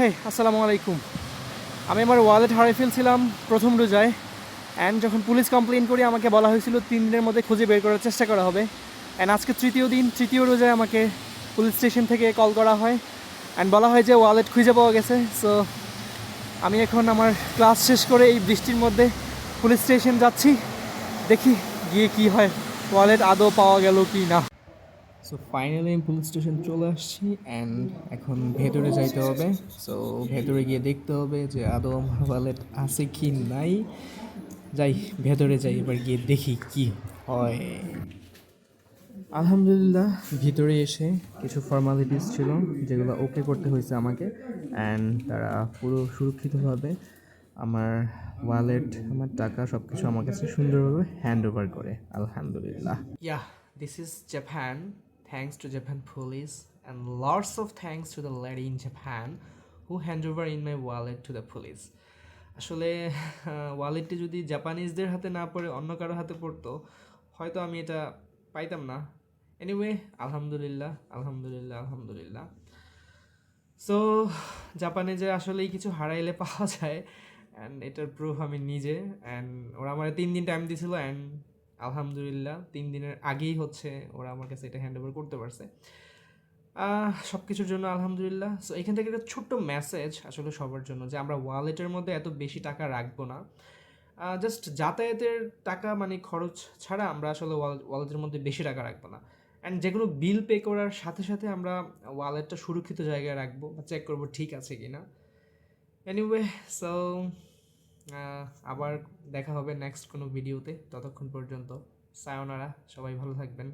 হে আসসালামু আলাইকুম আমি আমার ওয়ালেট হারিয়ে ফেলছিলাম প্রথম রোজায় অ্যান্ড যখন পুলিশ কমপ্লেন করি, আমাকে বলা হয়েছিল তিন দিনের মধ্যে খুঁজে বের করার চেষ্টা করা হবে। অ্যান্ড আজকে তৃতীয় দিন, তৃতীয় রোজায় আমাকে পুলিশ স্টেশন থেকে কল করা হয় অ্যান্ড বলা হয় যে ওয়ালেট খুঁজে পাওয়া গেছে। সো আমি এখন আমার ক্লাস শেষ করে এই বৃষ্টির মধ্যে পুলিশ স্টেশন যাচ্ছি, দেখি গিয়ে কি হয়। ওয়ালেট আদৌ পাওয়া গেল কি না। সো ফাইনালি আমি পুলিশ স্টেশন চলে আসছি অ্যান্ড এখন ভেতরে যাইতে হবে। সো ভেতরে গিয়ে দেখতে হবে যে আদৌ আমার ওয়ালেট আছে কি নাই। যাই, ভেতরে যাই, এবার গিয়ে দেখি কি হয়। আলহামদুলিল্লাহ, ভিতরে এসে কিছু ফর্মালিটিস ছিল, যেগুলো ওকে করতে হয়েছে আমাকে। অ্যান্ড তারা পুরো সুরক্ষিতভাবে আমার ওয়ালেট আমার টাকা সব কিছু আমার কাছে সুন্দরভাবে হ্যান্ড ওভার করে। আলহামদুলিল্লাহ। Yeah this is Japan thanks to Japan police and lots of thanks to the lady in Japan who hand over in my wallet to the police আসলে ওয়ালেটটি যদি জাপানিজদের হাতে না পড়ে, অন্য কারও হাতে পড়তো, হয়তো আমি এটা পাইতাম না। এনিওয়ে আলহামদুলিল্লাহ আলহামদুলিল্লাহ আলহামদুলিল্লাহ। সো জাপানে যে আসলেই কিছু হারাইলে পাওয়া যায় অ্যান্ড এটার প্রুফ আমি নিজে অ্যান্ড ওরা আমার তিন দিন টাইম দিয়েছিল অ্যান্ড আলহামদুলিল্লাহ, তিন দিনের আগেই হচ্ছে ওরা আমার কাছে এটা হ্যান্ড ওভার করতে পারছে। সব কিছুর জন্য আলহামদুলিল্লাহ। সো এখান থেকে একটা ছোট্ট মেসেজ আসলে সবার জন্য যে আমরা ওয়ালেটের মধ্যে এত বেশি টাকা রাখব না। জাস্ট যাতায়াতের টাকা মানে খরচ ছাড়া আমরা আসলে ওয়ালেটের মধ্যে বেশি টাকা রাখব না। অ্যান্ড যেগুলো বিল পে করার সাথে সাথে আমরা ওয়ালেটটা সুরক্ষিত জায়গায় রাখব বা চেক করব ঠিক আছে কি না এনিওয়ে সো আবার দেখা হবে নেক্সট কোনো ভিডিওতে ততক্ষণ পর্যন্ত সায়নারা সবাই ভালো থাকবেন।